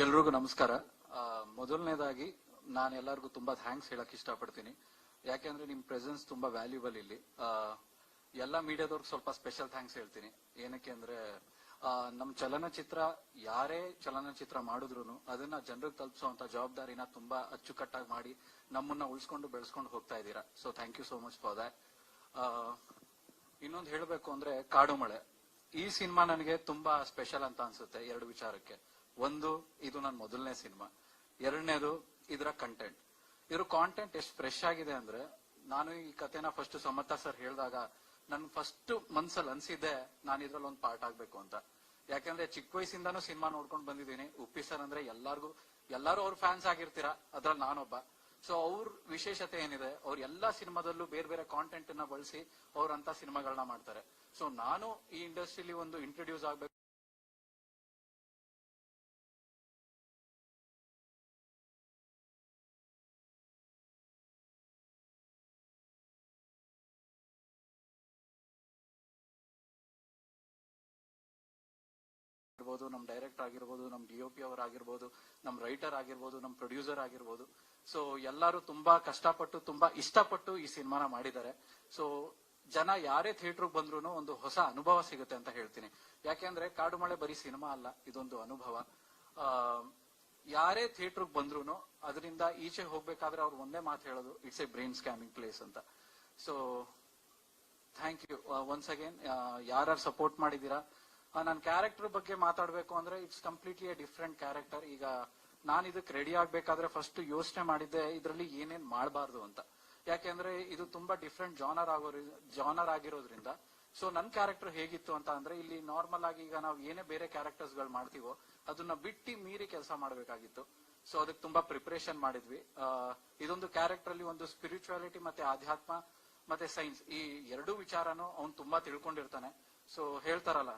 ಎಲ್ರಿಗೂ ನಮಸ್ಕಾರ. ಮೊದಲನೇದಾಗಿ ನಾನು ಎಲ್ಲರಿಗೂ ತುಂಬಾ ಥ್ಯಾಂಕ್ಸ್ ಹೇಳಕ್ ಇಷ್ಟಪಡ್ತೀನಿ. ಯಾಕೆಂದ್ರೆ ನಿಮ್ ಪ್ರೆಸೆನ್ಸ್ ತುಂಬಾ ವ್ಯಾಲ್ಯೂಬಲ್ ಇಲ್ಲಿ. ಎಲ್ಲ ಮೀಡಿಯಾದವ್ರಿಗೆ ಸ್ವಲ್ಪ ಸ್ಪೆಷಲ್ ಥ್ಯಾಂಕ್ಸ್ ಹೇಳ್ತೀನಿ. ಏನಕ್ಕೆ ಅಂದ್ರೆ ನಮ್ಮ ನಮ್ ಚಲನಚಿತ್ರ ಯಾರೇ ಚಲನಚಿತ್ರ ಮಾಡಿದ್ರು ಅದನ್ನ ಜನರಿಗೆ ತಲುಪಿಸುವಂತ ಜವಾಬ್ದಾರಿನ ತುಂಬಾ ಅಚ್ಚುಕಟ್ಟಾಗಿ ಮಾಡಿ ನಮ್ಮನ್ನ ಉಳಿಸ್ಕೊಂಡು ಬೆಳೆಸ್ಕೊಂಡು ಹೋಗ್ತಾ ಇದ್ದೀರಾ. So thank you so much for that ಇನ್ನೊಂದು ಹೇಳಬೇಕು ಅಂದ್ರೆ ಕಾಡು ಮಳೆ. ಈ ಸಿನಿಮಾ ನನಗೆ ತುಂಬಾ ಸ್ಪೆಷಲ್ ಅಂತ ಅನ್ಸುತ್ತೆ, ಎರಡು ವಿಚಾರಕ್ಕೆ. ಒಂದು, ಇದು ನನ್ನ ಮೊದಲನೇ ಸಿನಿಮಾ. ಎರಡನೇದು, ಇದರ ಕಂಟೆಂಟ್ ಇದ್ರ ಕಾಂಟೆಂಟ್ ಎಷ್ಟು ಫ್ರೆಶ್ ಆಗಿದೆ ಅಂದ್ರೆ, ನಾನು ಈ ಕಥೆನ ಫಸ್ಟ್ ಸಮತ ಸರ್ ಹೇಳಿದಾಗ, ನನ್ ಫಸ್ಟ್ ಮನ್ಸಲ್ಲಿ ಅನ್ಸಿದ್ದೆ ನಾನು ಇದ್ರಲ್ಲಿ ಒಂದು ಪಾರ್ಟ್ ಆಗ್ಬೇಕು ಅಂತ. ಯಾಕಂದ್ರೆ ಚಿಕ್ಕ ವಯಸ್ಸಿಂದಾನು ಸಿನಿಮಾ ನೋಡ್ಕೊಂಡು ಬಂದಿದ್ದೀನಿ. ಉಪ್ಪಿ ಸರ್ ಅಂದ್ರೆ ಎಲ್ಲಾರ್ಗು, ಎಲ್ಲಾರು ಅವ್ರ ಫ್ಯಾನ್ಸ್ ಆಗಿರ್ತೀರಾ, ಅದ್ರಲ್ಲಿ ನಾನೊಬ್ಬ. ಸೊ ಅವ್ರ ವಿಶೇಷತೆ ಏನಿದೆ, ಅವ್ರ ಎಲ್ಲಾ ಸಿನಿಮಾದಲ್ಲೂ ಬೇರೆ ಬೇರೆ ಕಾಂಟೆಂಟ್ನ ಬಳಸಿ ಅವ್ರಂತ ಸಿನಿಮಾಗಳನ್ನ ಮಾಡ್ತಾರೆ. ಸೊ ನಾನು ಈ ಇಂಡಸ್ಟ್ರಿಲಿ ಒಂದು ಇಂಟ್ರೊಡ್ಯೂಸ್ ಆಗ್ಬೇಕು. ಆಗಿರ್ಬೋದು ನಮ್ ಡೈರೆಕ್ಟರ್ ಆಗಿರ್ಬೋದು ನಮ್ ಡಿ ಒ ಪಿ ಅವರಾಗಿರ್ಬೋದು ನಮ್ ರೈಟರ್ ಆಗಿರ್ಬೋದು ನಮ್ ಪ್ರೊಡ್ಯೂಸರ್ ಆಗಿರ್ಬೋದು. ಸೊ ಎಲ್ಲರೂ ತುಂಬಾ ಕಷ್ಟಪಟ್ಟು ತುಂಬಾ ಇಷ್ಟಪಟ್ಟು ಈ ಸಿನಿಮಾನ ಮಾಡಿದ್ದಾರೆ. ಸೊ ಜನ ಯಾರೇ ಥಿಯೇಟರ್ ಬಂದ್ರು ಒಂದು ಹೊಸ ಅನುಭವ ಸಿಗುತ್ತೆ ಅಂತ ಹೇಳ್ತೀನಿ. ಯಾಕೆಂದ್ರೆ ಕಾಡು ಮಳೆ ಬರೀ ಸಿನಿಮಾ ಅಲ್ಲ ಇದೊಂದು ಅನುಭವ. ಆ, ಯಾರೇ ಥಿಯೇಟರ್ ಬಂದ್ರು ಅದರಿಂದ ಈಚೆ ಹೋಗ್ಬೇಕಾದ್ರೆ ಅವ್ರು ಒಂದೇ ಮಾತು ಹೇಳೋದು it's a brain scamming place ಅಂತ. So thank you once again ಯಾರು ಸಪೋರ್ಟ್ ಮಾಡಿದೀರಾ ನನ್ನ ಕ್ಯಾರೆಕ್ಟರ್ ಬಗ್ಗೆ ಮಾತಾಡ್ಬೇಕು ಅಂದ್ರೆ it's completely a different character ಈಗ ನಾನು ಇದಕ್ಕೆ ರೆಡಿ ಆಗ್ಬೇಕಾದ್ರೆ ಫಸ್ಟ್ ಯೋಚನೆ ಮಾಡಿದ್ದೆ, ಇದರಲ್ಲಿ ಏನೇನ್ ಮಾಡಬಾರ್ದು ಅಂತ. ಯಾಕೆಂದ್ರೆ ಇದು ತುಂಬಾ ಡಿಫ್ರೆಂಟ್ ಜಾನರ್ ಆಗೋ ಜಾನರ್ ಆಗಿರೋದ್ರಿಂದ. ಸೊ ನನ್ನ ಕ್ಯಾರೆಕ್ಟರ್ ಹೇಗಿತ್ತು ಅಂತ ಅಂದ್ರೆ, ಇಲ್ಲಿ ನಾರ್ಮಲ್ ಆಗಿ ಈಗ ನಾವು ಏನೇ ಬೇರೆ ಕ್ಯಾರೆಕ್ಟರ್ಸ್ಗಳು ಮಾಡ್ತೀವೋ, ಅದನ್ನ ಬಿಟ್ಟು ಮೀರಿ ಕೆಲಸ ಮಾಡಬೇಕಾಗಿತ್ತು. ಸೊ ಅದಕ್ಕೆ ತುಂಬಾ ಪ್ರಿಪರೇಷನ್ ಮಾಡಿದ್ವಿ. ಇದೊಂದು ಕ್ಯಾರೆಕ್ಟರ್ ಅಲ್ಲಿ ಒಂದು ಸ್ಪಿರಿಚುವಾಲಿಟಿ ಮತ್ತೆ ಆಧ್ಯಾತ್ಮ ಮತ್ತೆ ಸೈನ್ಸ್ ಈ ಎರಡೂ ವಿಚಾರನೂ ಅವ್ನು ತುಂಬಾ ತಿಳ್ಕೊಂಡಿರ್ತಾನೆ. ಸೊ ಹೇಳ್ತಾರಲ್ಲ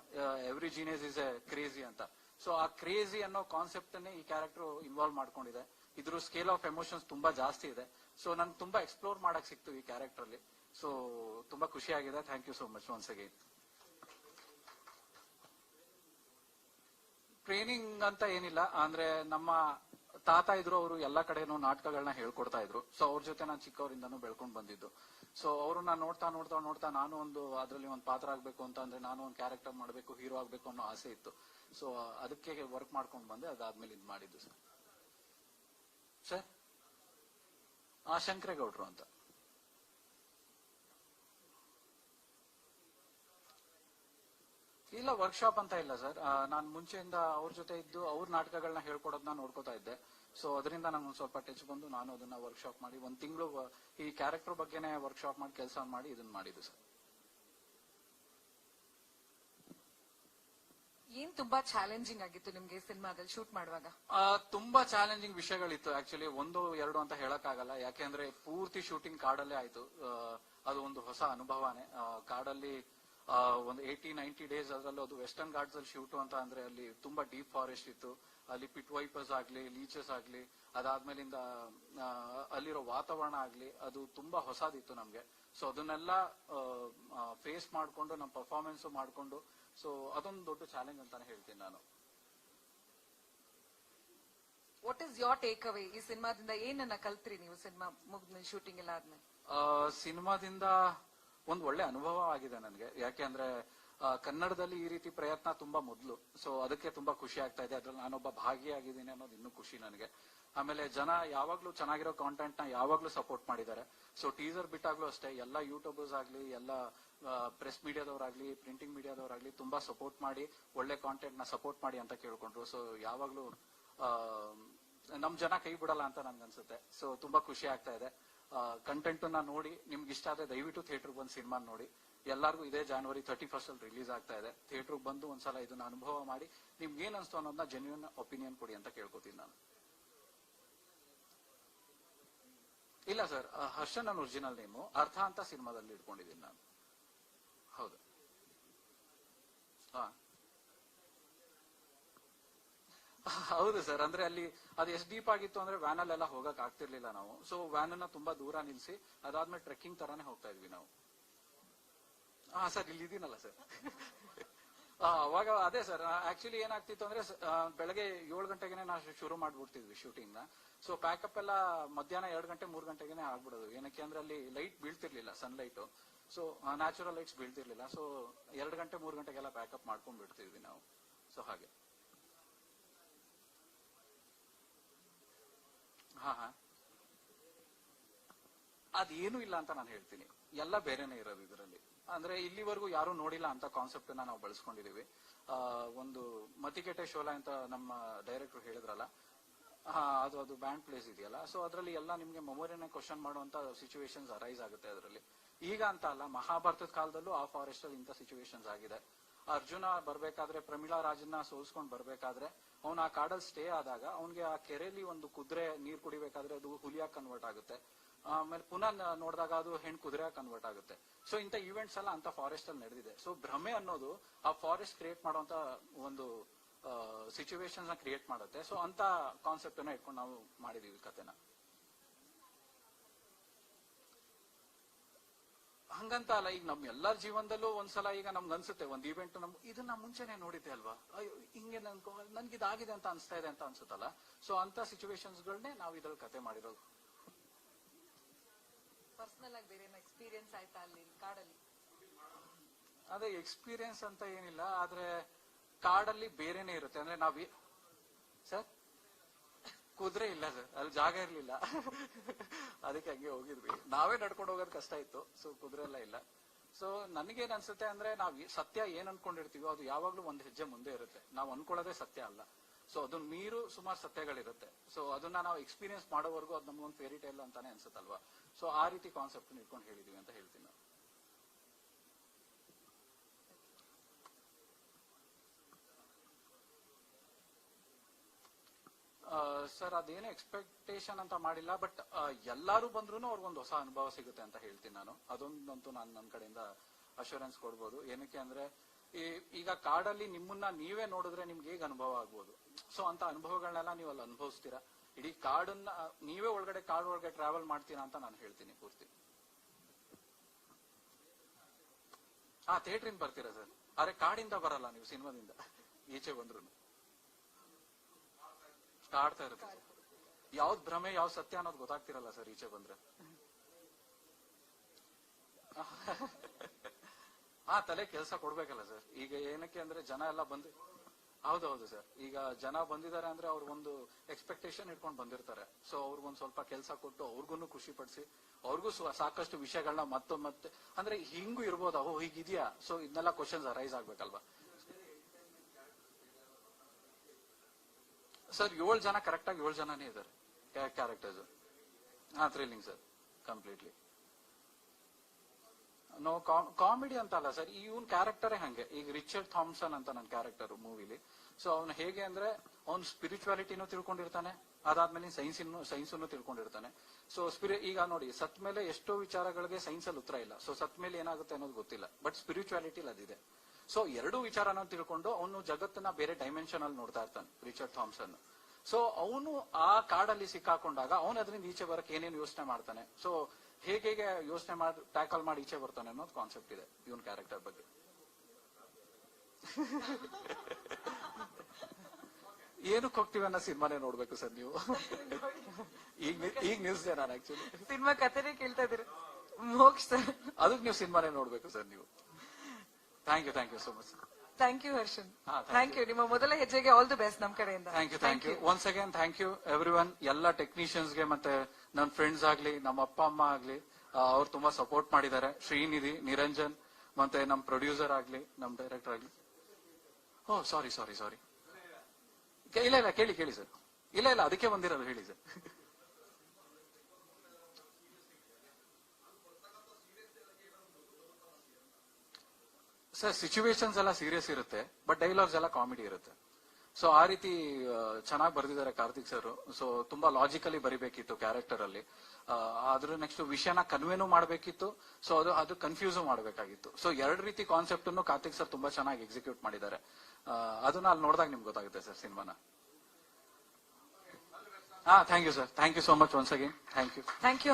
every genius is a crazy ಅಂತ. ಸೊ ಆ ಕ್ರೇಜಿ ಅನ್ನೋ ಕಾನ್ಸೆಪ್ಟ್ ಅನ್ನೇ ಈ ಕ್ಯಾರೆಕ್ಟರ್ ಇನ್ವಾಲ್ವ್ ಮಾಡ್ಕೊಂಡಿದೆ. ಇದ್ರ ಸ್ಕೇಲ್ ಆಫ್ ಎಮೋಷನ್ಸ್ ತುಂಬಾ ಜಾಸ್ತಿ ಇದೆ. ಸೊ ನಂಗೆ ತುಂಬಾ ಎಕ್ಸ್ಪ್ಲೋರ್ ಮಾಡಕ್ ಸಿಕ್ತು ಈ ಕ್ಯಾರೆಕ್ಟರ್ ಅಲ್ಲಿ. ಸೊ ತುಂಬಾ ಖುಷಿ ಆಗಿದೆ. Thank you so much once again training ಅಂತ ಏನಿಲ್ಲ, ಅಂದ್ರೆ ನಮ್ಮ ತಾತ ಇದ್ರು, ಅವರು ಎಲ್ಲಾ ಕಡೆನೂ ನಾಟಕಗಳನ್ನ ಹೇಳ್ಕೊಡ್ತಾ ಇದ್ರು. ಸೊ ಅವ್ರ ಜೊತೆ ನಾನು ಚಿಕ್ಕವರಿಂದನೂ ಬೆಳ್ಕೊಂಡ್ ಬಂದಿದ್ದು. ಸೊ ಅವ್ರನ್ನ ನೋಡ್ತಾ ನೋಡ್ತಾ ನೋಡ್ತಾ ನಾನು ಒಂದು ಅದ್ರಲ್ಲಿ ಒಂದು ಪಾತ್ರ ಆಗ್ಬೇಕು ಅಂತ ಅಂದ್ರೆ ನಾನು ಒಂದು ಕ್ಯಾರೆಕ್ಟರ್ ಮಾಡ್ಬೇಕು ಹೀರೋ ಆಗ್ಬೇಕು ಅನ್ನೋ ಆಸೆ ಇತ್ತು. ಸೊ ಅದಕ್ಕೆ ವರ್ಕ್ ಮಾಡ್ಕೊಂಡು ಬಂದೆ, ಅದಾದ್ಮೇಲೆ ಇದು ಮಾಡಿದ್ದು ಸರ್. ಸರ್? ಆ ಶಂಕರೇಗೌಡ್ರು ಅಂತ. ಇಲ್ಲ ವರ್ಕ್ಶಾಪ್ ಅಂತ ಇಲ್ಲ ಸರ್. ನಾನು ಮುಂಚೆಯಿಂದ ಅವ್ರ ಜೊತೆ ಇದ್ದು ಅವ್ರ ನಾಟಕಗಳನ್ನ ಹೇಳ್ಕೊಡೋದನ್ನ ನೋಡ್ಕೋತಾ ಇದ್ದೆ. ಸೊ ಅದರಿಂದ ನಾನು ಸ್ವಲ್ಪ ಟಚ್ ಬಂದು ನಾನು ಅದನ್ನ ವರ್ಕ್ಶಾಪ್ ಮಾಡಿ ಒಂದ್ ತಿಂಗಳು ಈ ಕ್ಯಾರೆಕ್ಟರ್ ಬಗ್ಗೆನೇ ವರ್ಕ್ಶಾಪ್ ಮಾಡಿ ಕೆಲಸ ಮಾಡಿ ಇದನ್ನ ಮಾಡಿದ್ದು ಸರ್. ಏನ್ ತುಂಬಾ ಚಾಲೆಂಜಿಂಗ್ ಆಗಿತ್ತು ನಿಮ್ಗೆ ಸಿನಿಮಾದಲ್ಲಿ ಶೂಟ್ ಮಾಡುವಾಗ? ಆ, ತುಂಬಾ ಚಾಲೆಂಜಿಂಗ್ ವಿಷಯಗಳಿತ್ತು ಆಕ್ಚುಲಿ ಒಂದು ಎರಡು ಅಂತ ಹೇಳಕ್ಕಾಗಲ್ಲ. ಯಾಕೆಂದ್ರೆ ಪೂರ್ತಿ ಶೂಟಿಂಗ್ ಕಾಡಲ್ಲೇ ಆಯ್ತು. ಅದು ಒಂದು ಹೊಸ ಅನುಭವನೇ. ಕಾಡಲ್ಲಿ ಒಂದು ಏಯ್ಟಿ ನೈಂಟಿ ಡೇಸ್ ಅದರಲ್ಲಿ ಅದು ವೆಸ್ಟರ್ನ್ ಘಾಟ್ಸ್ ಅಲ್ಲಿ ಶೂಟ್ ಅಂತ ಅಂದ್ರೆ ಅಲ್ಲಿ ತುಂಬಾ ಡೀಪ್ ಫಾರೆಸ್ಟ್ ಇತ್ತು. ಅಲ್ಲಿ ಪಿಟ್ ವೈಪರ್ಸ್ ಆಗ್ಲಿ ಲೀಚಸ್ ಆಗ್ಲಿ ಅದಾದ್ಮೇಲಿಂದ ಅಲ್ಲಿರೋ ವಾತಾವರಣ ಆಗ್ಲಿ ಅದು ತುಂಬಾ ಹೊಸದಿತ್ತು ನಮ್ಗೆ. ಸೊ ಅದನ್ನೆಲ್ಲ ಫೇಸ್ ಮಾಡ್ಕೊಂಡು ನಮ್ಮ ಪರ್ಫಾರ್ಮೆನ್ಸ್ ಮಾಡ್ಕೊಂಡು ಸೊ ಅದೊಂದು ದೊಡ್ಡ ಚಾಲೆಂಜ್ ಅಂತಾನೆ ಹೇಳ್ತೀನಿ ನಾನು. What is your take away ಈ ಸಿನಿಮಾದಿಂದ ಏನನ್ನ ಕಲ್ತ್ರಿ ನೀವು? ಸಿನಿಮಾ ಮುಗಿದ್ಮೇಲೆ ಶೂಟಿಂಗ್ ಎಲ್ಲ ಆದ್ಮೇಲೆ? ಸಿನಿಮಾದಿಂದ ಒಂದು ಒಳ್ಳೆ ಅನುಭವ ಆಗಿದೆ ನನಗೆ. ಯಾಕೆಂದ್ರೆ ಕನ್ನಡದಲ್ಲಿ ಈ ರೀತಿ ಪ್ರಯತ್ನ ತುಂಬಾ ಮೊದಲು. ಸೊ ಅದಕ್ಕೆ ತುಂಬಾ ಖುಷಿ ಆಗ್ತಾ ಇದೆ. ಅದ್ರಲ್ಲಿ ನಾನೊಬ್ಬ ಭಾಗಿಯಾಗಿದ್ದೀನಿ ಅನ್ನೋದು ಇನ್ನೂ ಖುಷಿ ನನಗೆ. ಆಮೇಲೆ ಜನ ಯಾವಾಗ್ಲೂ ಚೆನ್ನಾಗಿರೋ ಕಾಂಟೆಂಟ್ನ ಯಾವಾಗ್ಲೂ ಸಪೋರ್ಟ್ ಮಾಡಿದ್ದಾರೆ. ಸೊ ಟೀಸರ್ ಬಿಟ್ಟಾಗ್ಲೂ ಅಷ್ಟೇ, ಎಲ್ಲ ಯೂಟ್ಯೂಬರ್ಸ್ ಆಗ್ಲಿ, ಎಲ್ಲ ಪ್ರೆಸ್ ಮೀಡಿಯಾದವರಾಗ್ಲಿ ಪ್ರಿಂಟಿಂಗ್ ಮೀಡಿಯಾದವರಾಗ್ಲಿ ತುಂಬಾ ಸಪೋರ್ಟ್ ಮಾಡಿ, ಒಳ್ಳೆ ಕಾಂಟೆಂಟ್ನ ಸಪೋರ್ಟ್ ಮಾಡಿ ಅಂತ ಕೇಳ್ಕೊಂಡ್ರು. ಸೊ ಯಾವಾಗ್ಲೂ ನಮ್ ಜನ ಕೈ ಬಿಡಲ್ಲ ಅಂತ ನನ್ಗನ್ಸುತ್ತೆ ಸೊ ತುಂಬಾ ಖುಷಿ ಆಗ್ತಾ ಇದೆ. ಕಂಟೆಂಟ್ನ ನೋಡಿ, ನಿಮ್ಗೆ ಇಷ್ಟ ಆದ್ರೆ ದಯವಿಟ್ಟು ಥಿಯೇಟರ್ ಬಂದು ಸಿನಿಮಾ ನೋಡಿ. ಎಲ್ಲರಿಗೂ ಇದೇ ಜಾನ್ವರಿ ತರ್ಟಿ ಫಸ್ಟ್ ಅಲ್ಲಿ ರಿಲೀಸ್ ಆಗ್ತಾ ಇದೆ. ಥಿಯೇಟರ್ ಬಂದು ಒಂದ್ಸಲ ಇದನ್ನ ಅನುಭವ ಮಾಡಿ, ನಿಮ್ಗೆ ಏನ್ ಅನ್ಸ್ತು ಅನ್ನೋದನ್ನ ಜೆನ್ಯೂನ್ ಒಪಿನಿಯನ್ ಕೊಡಿ ಅಂತ ಕೇಳ್ಕೊತೀನಿ ನಾನು. ಇಲ್ಲ ಸರ್ ಹರ್ಷ ನನ್ನ ಒರಿಜಿನಲ್ ನೇಮು ಅರ್ಥ ಅಂತ ಸಿನಿಮಾದಲ್ಲಿ ಇಟ್ಕೊಂಡಿದ್ದೀನಿ ನಾನು. ಹೌದು. ಹಾ. ಹೌದು ಸರ್. ಅಂದ್ರೆ ಅಲ್ಲಿ ಅದು ಎಷ್ಟು ಡೀಪ್ ಆಗಿತ್ತು ಅಂದ್ರೆ ವ್ಯಾನ್ ಅಲ್ಲೆಲ್ಲ ಹೋಗಕ್ ಆಗ್ತಿರ್ಲಿಲ್ಲ ನಾವು. ಸೊ ವ್ಯಾನ್ ಅನ್ನ ತುಂಬಾ ದೂರ ನಿಲ್ಸಿ ಅದಾದ್ಮೇಲೆ ಟ್ರೆಕ್ಕಿಂಗ್ ತರಾನೇ ಹೋಗ್ತಾ ಇದ್ವಿ ನಾವು. ಹಾ ಸರ್, ಇಲ್ಲಿ ಇದೀನಲ್ಲ ಸರ್. ಅವಾಗ ಅದೇ ಸರ್. ಆಕ್ಚುಲಿ ಏನಾಗ್ತಿತ್ತು ಅಂದ್ರೆ ಬೆಳಗ್ಗೆ ಏಳು ಗಂಟೆಗೆ ನಾವು ಶುರು ಮಾಡ್ಬಿಡ್ತಿದ್ವಿ ಶೂಟಿಂಗ್ನ. ಸೊ ಪ್ಯಾಕಪ್ ಎಲ್ಲ ಮಧ್ಯಾಹ್ನ ಎರಡು ಗಂಟೆ, ಮೂರು ಗಂಟೆಗೆ ಆಗ್ಬಿಡೋದು. ಏನಕ್ಕೆ ಅಂದ್ರೆ ಅಲ್ಲಿ ಲೈಟ್ ಬೀಳ್ತಿರ್ಲಿಲ್ಲ ಸನ್ಲೈಟ್ ಸೊ ನ್ಯಾಚುರಲ್ ಲೈಟ್ಸ್ ಬೀಳ್ತಿರ್ಲಿಲ್ಲ. ಸೊ ಎರಡು ಗಂಟೆ, ಮೂರು ಗಂಟೆಗೆಲ್ಲ ಪ್ಯಾಕಪ್ ಮಾಡ್ಕೊಂಡ್ಬಿಡ್ತಿದ್ವಿ ನಾವು. ಸೊ ಹಾಗೆ ಹಾ ಹಾ ಅದೇನು ಇಲ್ಲ ಅಂತ ನಾನು ಹೇಳ್ತೀನಿ. ಎಲ್ಲ ಬೇರೆನೆ ಇರೋದು ಇದರಲ್ಲಿ. ಅಂದ್ರೆ ಇಲ್ಲಿವರೆಗೂ ಯಾರು ನೋಡಿಲ್ಲ ಅಂತ ಕಾನ್ಸೆಪ್ಟ್ ನಾವು ಬಳಸ್ಕೊಂಡಿದೀವಿ ಒಂದು ಮತಿಕೆಟೆ ಶೋಲ ಅಂತ ನಮ್ಮ ಡೈರೆಕ್ಟರ್ ಹೇಳಿದ್ರಲ್ಲ, ಹಾ, ಅದು ಅದು ಬ್ಯಾಂಡ್ ಪ್ಲೇಸ್ ಇದೆಯಲ್ಲ. ಸೊ ಅದರಲ್ಲಿ ಎಲ್ಲ ನಿಮ್ಗೆ ಮೆಮೊರಿನ ಕ್ವಶನ್ ಮಾಡುವಂತ ಸಿಚುವೇಶನ್ಸ್ ಅರೈಸ್ ಆಗುತ್ತೆ ಅದರಲ್ಲಿ. ಈಗ ಅಂತ ಅಲ್ಲ, ಮಹಾಭಾರತದ ಕಾಲದಲ್ಲೂ ಆ ಫಾರೆಸ್ಟ್ ಅಲ್ಲಿ ಇಂಥ ಸಿಚುವೇಶನ್ಸ್ ಆಗಿದೆ. ಅರ್ಜುನ ಬರ್ಬೇಕಾದ್ರೆ, ಪ್ರಮೀಳಾ ರಾಜನ್ನ ಸೋಲ್ಸ್ಕೊಂಡ್ ಬರ್ಬೇಕಾದ್ರೆ ಅವ್ನ ಆ ಕಾಡಲ್ಲಿ ಸ್ಟೇ ಆದಾಗ ಅವನಿಗೆ ಆ ಕೆರೆಯಲ್ಲಿ ಒಂದು ಕುದುರೆ ನೀರ್ ಕುಡಿಬೇಕಾದ್ರೆ ಅದು ಹುಲಿಯಾಗಿ ಕನ್ವರ್ಟ್ ಆಗುತ್ತೆ. ಆಮೇಲೆ ಪುನಃ ನೋಡಿದಾಗ ಅದು ಹೆಣ್ ಕುದುರೆ ಕನ್ವರ್ಟ್ ಆಗುತ್ತೆ. ಸೊ ಇಂಥ ಇವೆಂಟ್ಸ್ ಎಲ್ಲ ಅಂತ ಫಾರೆಸ್ಟ್ ಅಲ್ಲಿ ನಡೆದಿದೆ. ಸೊ ಭ್ರಮೆ ಅನ್ನೋದು ಆ ಫಾರೆಸ್ಟ್ ಕ್ರಿಯೇಟ್ ಮಾಡುವಂತ ಒಂದು ಸಿಚುವೇಶನ್ ಕ್ರಿಯೇಟ್ ಮಾಡುತ್ತೆ. ಸೊ ಅಂತ ಕಾನ್ಸೆಪ್ಟ್ ಅನ್ನ ಇಟ್ಕೊಂಡು ನಾವು ಮಾಡಿದೀವಿ ಕತೆನ ಹಂಗಂತ ಅಲ್ಲ ಈಗ ನಮ್ ಎಲ್ಲಾರ ಜೀವನದಲ್ಲೂ ಒಂದ್ಸಲ ಈಗ ನಮ್ಗೆ ಅನ್ಸುತ್ತೆ ಒಂದ್ ಇವೆಂಟ್ ನಮ್ ಇದನ್ನ ಮುಂಚೆನೆ ನೋಡಿದ್ದೆ ಅಲ್ವಾ? ಅಯ್ಯೋ ಹಿಂಗೆ ನನ್ಕೊ ನನ್ಗೆ ಇದಾಗಿದೆ ಅಂತ ಅನ್ಸ್ತಾ ಇದೆ ಅಂತ ಅನ್ಸುತ್ತಲ್ಲ? ಸೊ ಅಂತ ಸಿಚುವೇಶನ್ಸ್ ಗಳನ್ನೇ ನಾವು ಇದ್ರಲ್ಲಿ ಕತೆ ಮಾಡಿರೋದು. ಪರ್ಸನಲ್ ಆಗಿ ಬೇರೆ ಎಕ್ಸ್ಪೀರಿಯನ್ಸ್ ಆಯ್ತಾ ಅಲ್ಲಿ ಕಾಡಲ್ಲಿ? ಅದೇ ಎಕ್ಸ್ಪೀರಿಯನ್ಸ್ ಅಂತ ಏನಿಲ್ಲ ಆದ್ರೆ ಕಾಡಲ್ಲಿ ಬೇರೆನೆ ಇರುತ್ತೆ. ಅಂದ್ರೆ ನಾವ್ ಸರ್ ಕುದುರೆ ಇಲ್ಲ ಸರ್ ಅಲ್ಲಿ ಜಾಗ ಇರ್ಲಿಲ್ಲ. ಅದಕ್ಕೆ ಹಂಗೆ ಹೋಗಿದ್ವಿ. ನಾವೇ ನಡ್ಕೊಂಡು ಹೋಗೋದು ಕಷ್ಟ ಇತ್ತು. ಸೊ ಕುದುರೆ ಎಲ್ಲ ಇಲ್ಲ. ಸೊ ನನಗೇನ್ ಅನ್ಸುತ್ತೆ ಅಂದ್ರೆ ನಾವ್ ಸತ್ಯ ಏನ್ ಅನ್ಕೊಂಡಿರ್ತೀವೋ ಅದು ಯಾವಾಗ್ಲೂ ಒಂದ್ ಹೆಜ್ಜೆ ಮುಂದೆ ಇರುತ್ತೆ. ನಾವ್ ಅನ್ಕೊಳ್ಳೋದೇ ಸತ್ಯ ಅಲ್ಲ. ಸೊ ಅದನ್ನ ಮೀರು ಸುಮಾರು ಸತ್ಯಗಳಿರುತ್ತೆ. ಸೊ ಅದನ್ನ ನಾವು ಎಕ್ಸ್ಪೀರಿಯನ್ಸ್ ಮಾಡೋವರೆಗೂ ಅದು ನಮ್ಗೊಂದು ಫೇರಿ ಟೈಲ್ ಅಂತಾನೆ ಅನ್ಸುತ್ತಲ್ವಾ? ಸೊ ಆ ರೀತಿ ಕಾನ್ಸೆಪ್ಟ್ ಇಟ್ಕೊಂಡು ಹೇಳಿದೀವಿ ಅಂತ ಹೇಳ್ತೀನಿ ನಾವು ಸರ್, ಅದೇನು ಎಕ್ಸ್ಪೆಕ್ಟೇಷನ್ ಅಂತ ಮಾಡಿಲ್ಲ ಬಟ್ ಎಲ್ಲಾರು ಬಂದ್ರು ಅವ್ರಿಗೊಂದು ಹೊಸ ಅನುಭವ ಸಿಗುತ್ತೆ ಅಂತ ಹೇಳ್ತೀನಿ ನಾನು. ಅದೊಂದಂತೂ ನಾನು ನನ್ನ ಕಡೆಯಿಂದ ಅಶ್ಯೂರೆನ್ಸ್ ಕೊಡ್ಬೋದು. ಏನಕ್ಕೆ ಅಂದ್ರೆ, ಈ- ಈಗ ಕಾಡಲ್ಲಿ ನಿಮ್ಮನ್ನ ನೀವೇ ನೋಡಿದ್ರೆ ನಿಮ್ಗೆ ಹೇಗೆ ಅನುಭವ ಆಗ್ಬೋದು? ಸೊ ಅಂತ ಅನುಭವಗಳನ್ನೆಲ್ಲ ನೀವು ಅಲ್ಲಿ ಅನುಭವಿಸ್ತೀರಾ? ಇಡೀ ಕಾಡನ್ನ, ನೀವೇ ಒಳಗಡೆ ಕಾಡ್ ಒಳಗಡೆ ಟ್ರಾವೆಲ್ ಮಾಡ್ತೀರಾ ಅಂತ ನಾನು ಹೇಳ್ತೀನಿ ಪೂರ್ತಿ. ಹಾ ಥಿಯೇಟ್ರಿಂದ ಬರ್ತೀರಾ ಸರ್? ಅರೆ, ಕಾಡಿಂದ ಬರಲ್ಲ ನೀವು ಸಿನಿಮಾದಿಂದ ಈಚೆ ಬಂದ್ರು ಕಾಡ್ತಾ ಇರುತ್ತೆ. ಯಾವ್ದ್ ಭ್ರಮೆ ಯಾವ್ ಸತ್ಯ ಅನ್ನೋದು ಗೊತ್ತಾಗ್ತಿರಲ್ಲ ಸರ್ ಈಚೆ ಬಂದ್ರೆ. ಆ ತಲೆ ಕೆಲಸ ಕೊಡ್ಬೇಕಲ್ಲ ಸರ್. ಈಗ ಏನಕ್ಕೆ ಅಂದ್ರೆ ಜನ ಎಲ್ಲ ಬಂದು, ಹೌದೌದು ಸರ್. ಈಗ ಜನ ಬಂದಿದ್ದಾರೆ ಅಂದ್ರೆ ಅವ್ರಿಗೊಂದು ಎಕ್ಸ್ಪೆಕ್ಟೇಷನ್ ಇಟ್ಕೊಂಡು ಬಂದಿರ್ತಾರೆ. ಸೊ ಅವ್ರಿಗೊಂದ್ ಸ್ವಲ್ಪ ಕೆಲಸ ಕೊಟ್ಟು ಅವ್ರಿಗೂ ಖುಷಿ ಪಡಿಸಿ, ಅವ್ರಿಗೂ ಸಾಕಷ್ಟು ವಿಷಯಗಳನ್ನ ಮತ್ತೆ ಮತ್ತೆ ಅಂದ್ರೆ ಹಿಂಗೂ ಇರ್ಬೋದು. ಓ ಹೀಗಿದ್ಯಾ? ಸೊ ಇದನ್ನೆಲ್ಲ ಕ್ವಶನ್ಸ್ ಅರೈಸ್ ಆಗ್ಬೇಕಲ್ವಾ? ಸರ್, ಏಳು ಜನ ಕರೆಕ್ಟ್ ಆಗಿ ಏಳು ಜನನೇ ಇದ್ದಾರೆ ಕ್ಯಾರೆಕ್ಟರ್ಸ್ ಹಾ thrilling sir. Completely no comedy ಅಂತ ಅಲ್ಲ ಸರ್, ಇವನ್ ಕ್ಯಾರೆಕ್ಟರೇ ಹಂಗೆ. ಈಗ ರಿಚರ್ಡ್ ಥಾಮ್ಸನ್ ಅಂತ ನನ್ನ ಕ್ಯಾರೆಕ್ಟರ್ ಮೂವಿಲಿ ಸೊ ಅವ್ನು ಹೇಗೆ ಅಂದ್ರೆ, ಅವ್ನ್ ಸ್ಪಿರಿಚುವಾಲಿಟಿನೂ ತಿಳ್ಕೊಂಡಿರ್ತಾನೆ ಅದಾದ್ಮೇಲೆ ಸೈನ್ಸ್ ಸೈನ್ಸ್ ತಿಳ್ಕೊಂಡಿರ್ತಾನೆ. ಸೊ ಸ್ಪಿರಿ ಈಗ ನೋಡಿ ಸತ್ ಮೇಲೆ ಎಷ್ಟೋ ವಿಚಾರಗಳಿಗೆ ಸೈನ್ಸ್ ಅಲ್ಲಿ ಉತ್ತರ ಇಲ್ಲ. ಸೊ ಸತ್ ಮೇಲೆ ಏನಾಗುತ್ತೆ ಅನ್ನೋದು ಗೊತ್ತಿಲ್ಲ. ಬಟ್ ಸ್ಪಿರಿಚುವಾಲಿಟಿ ಅದಿದೆ ಸೊ ಎರಡು ವಿಚಾರನ ತಿಳ್ಕೊಂಡು ಅವನು ಜಗತ್ತನ್ನ ಬೇರೆ ಡೈಮೆನ್ಷನ್ ಅಲ್ಲಿ ನೋಡ್ತಾ ಇರ್ತಾನೆ ರಿಚರ್ಡ್ ಥಾಮ್ಸನ್ ಸೊ ಅವನು ಆ ಕಾಡಲ್ಲಿ ಸಿಕ್ಕಾಕೊಂಡಾಗ ಅವನು ಅದರಿಂದ ಈಚೆ ಬರಕ್ಕೆ ಏನೇನು ಯೋಚನೆ ಮಾಡ್ತಾನೆ? ಸೊ ಹೇಗೆ ಹೇಗೆ ಯೋಚನೆ ಮಾಡಿ ಟ್ಯಾಕಲ್ ಮಾಡಿ ಈಚೆ ಬರ್ತಾನೆ ಅನ್ನೋದು ಕಾನ್ಸೆಪ್ಟ್ ಇದೆ ಇವನ್ ಕ್ಯಾರೆಕ್ಟರ್ ಬಗ್ಗೆ. ಏನಕ್ಕೆ ಹೋಗ್ತೀವಿ ಅನ್ನೋ ಸಿನಿಮಾನೇ ನೋಡ್ಬೇಕು ಸರ್ ನೀವು. ಈಗ ಈಗ ನಿಲ್ಸಿದೆ ನಾನು ಆಕ್ಚುಲಿ ಸಿನಿಮಾ ಕಥೆನೇ ಕೇಳ್ತಾ ಇದ್ದೀರಿ. ಮೋಕ್ಷ. ಅದಕ್ಕೆ ನೀವು ಸಿನಿಮಾನೇ ನೋಡ್ಬೇಕು ಸರ್ ನೀವು. Thank you thank you so much thank you Harshan thank you ನಿಮ್ಮ ಮೊದಲ ಹೆಜ್ಜೆಗೆ ಆಲ್ ದಿ ಬೆಸ್ಟ್ ನಮ್ ಕಡೆಯಿಂದ. Thank you thank you once again thank you every one ಎಲ್ಲ ಟೆಕ್ನಿಷಿಯನ್ಸ್ಗೆ ಮತ್ತೆ ನನ್ನ ಫ್ರೆಂಡ್ಸ್ ಆಗ್ಲಿ ನಮ್ಮ ಅಪ್ಪ ಅಮ್ಮ ಆಗ್ಲಿ ಅವ್ರು ತುಂಬಾ ಸಪೋರ್ಟ್ ಮಾಡಿದ್ದಾರೆ. ಶ್ರೀನಿಧಿ ನಿರಂಜನ್ ಮತ್ತೆ ನಮ್ಮ ಪ್ರೊಡ್ಯೂಸರ್ ಆಗ್ಲಿ ನಮ್ಮ ಡೈರೆಕ್ಟರ್ ಆಗ್ಲಿ. ಓ ಸಾರಿ ಸಾರಿ ಸಾರಿ ಇಲ್ಲ ಇಲ್ಲ ಕೇಳಿ ಕೇಳಿ ಸರ್ ಇಲ್ಲ ಇಲ್ಲ ಅದಕ್ಕೆ ಬಂದಿರೋದು ಹೇಳಿ ಸರ್ ಸರ್ ಸಿಚುವೇಶನ್ಸ್ ಎಲ್ಲ ಸೀರಿಯಸ್ ಇರುತ್ತೆ ಬಟ್ ಡೈಲಾಗ್ಸ್ ಎಲ್ಲ ಕಾಮಿಡಿ ಇರುತ್ತೆ. ಸೊ ಆ ರೀತಿ ಚೆನ್ನಾಗಿ ಬರೆದಿದ್ದಾರೆ ಕಾರ್ತಿಕ್ ಸರ್ ಸೊ ತುಂಬಾ ಲಾಜಿಕಲಿ ಬರಿಬೇಕಿತ್ತು ಕ್ಯಾರೆಕ್ಟರ್ ಅಲ್ಲಿ. ಅದ್ರ ನೆಕ್ಸ್ಟ್ ವಿಷಯನ ಕನ್ವೇನು ಮಾಡಬೇಕಿತ್ತು. ಸೊ ಅದು ಅದು ಕನ್ಫ್ಯೂಸ್ ಮಾಡಬೇಕಾಗಿತ್ತು. ಸೊ ಎರಡು ರೀತಿ ಕಾನ್ಸೆಪ್ಟ್ ಅನ್ನು ಕಾರ್ತಿಕ್ ಸರ್ ತುಂಬಾ ಚೆನ್ನಾಗಿ ಎಕ್ಸಿಕ್ಯೂಟ್ ಮಾಡಿದ್ದಾರೆ. ಅದನ್ನ ಅಲ್ಲಿ ನೋಡಿದಾಗ ನಿಮ್ಗೆ ಗೊತ್ತಾಗುತ್ತೆ ಸರ್ ಸಿನಿಮಾನ. ಹಾ thank you sir thank you so much once again thank you thank you